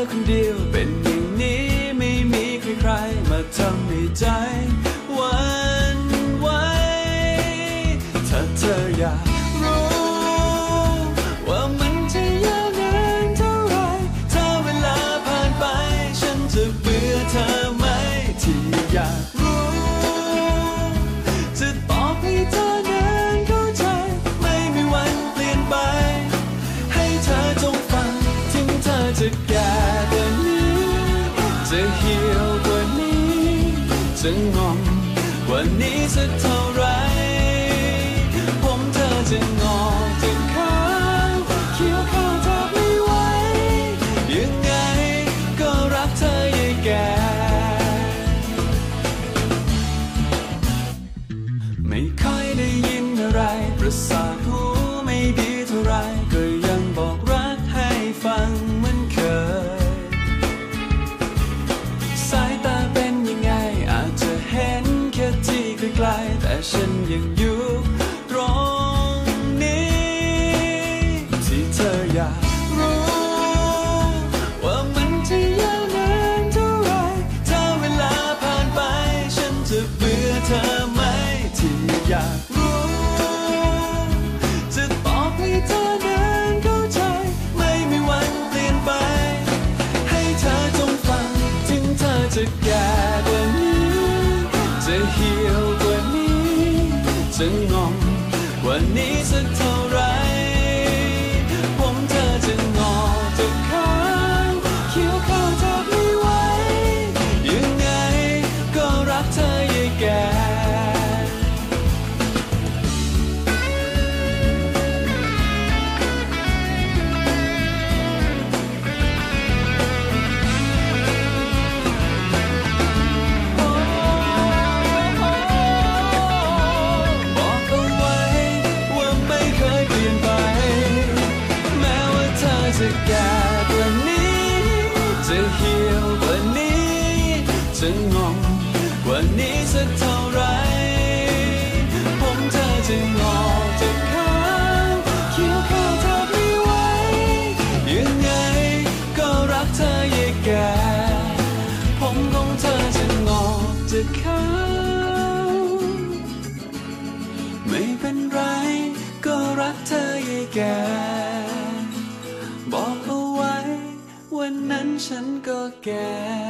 ธอคนเดียวเป็นอย่างนี้ไม่มีใครๆมาทำให้ใจหวันไหวถ้าเธออยาก จะงอมกว่านี้สักเท่าไร ผมเธอจะงอจะขาวเขียวข้าวแทบไม่ไหวยังไงก็รักเธออย่าแก่ไม่ค่อยได้ยินอะไรประสาทหู กล จะงอมกว่านี้สักเท่าไร จะงอมกว่านี้สักเท่าไร ผมเธอจะงอจะขาวเขียวข้าวแทบไม่ไหวยังไงก็รักเธออย่าแก่ผมของเธอจะงอจะขาวไม่เป็นไร ก็รักเธออย่าแก่บอกเอาไว้ วันนั้นฉันก็แก่